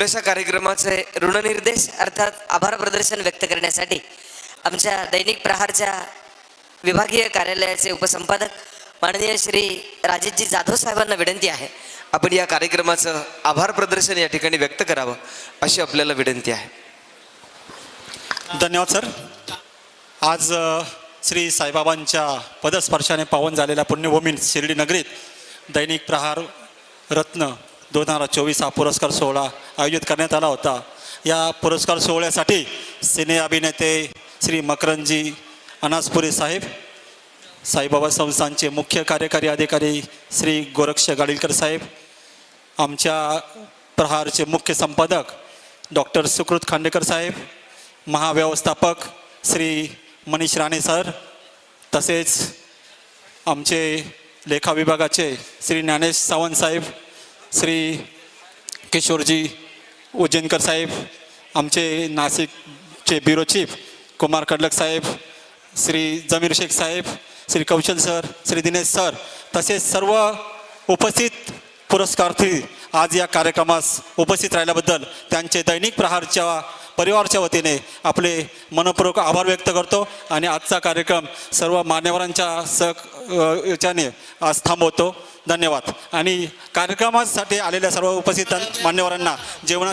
अशा कार्यक्रमाचे ऋणनिर्देश अर्थात आभार प्रदर्शन व्यक्त करण्यासाठी आमच्या दैनिक प्रहारच्या विभागीय कार्यालयाचे उपसंपादक माननीय श्री राजेशजी जाधव साहेबांना विनंती आहे आपण या कार्यक्रमाचं आभार प्रदर्शन या ठिकाणी व्यक्त करावं अशी आपल्याला विनंती आहे. धन्यवाद सर. आज श्री साईबाबांच्या पदस्पर्शाने पावन झालेल्या पुण्यभूमी शिर्डी नगरीत दैनिक प्रहार रत्न दोन हजार चोवीस हा पुरस्कार सोहळा आयोजित करण्यात आला होता. या पुरस्कार सोहळ्यासाठी सिने अभिनेते श्री मकरंजी अनासपुरे साहेब साईबाबा संस्थांचे मुख्य कार्यकारी अधिकारी श्री गोरक्ष गाडीलकर साहेब आमच्या प्रहारचे मुख्य संपादक डॉक्टर सुकृत खांडेकर साहेब महाव्यवस्थापक श्री मनीष राणे सर तसेच आमचे लेखा विभागाचे श्री ज्ञानेश सावंत साहेब श्री किशोरजी उज्जैनकर साहेब आमचे नाशिकचे ब्युरो चीफ कुमार कडलक साहेब श्री जमीर शेख साहेब श्री कौशल सर श्री दिनेश सर तसेच सर्व उपस्थित पुरस्कार्थी आज या कार्यक्रमास उपस्थित राहिल्याबद्दल त्यांचे दैनिक प्रहारच्या परिवारच्या वतीने आपले मनपूर्वक आभार व्यक्त करतो आणि आजचा कार्यक्रम सर्व मान्यवरांच्या सह याच्याने आज थांबवतो. धन्यवाद. आणि कार्यक्रमासाठी आलेल्या सर्व उपस्थित मान्यवरांना जेवणा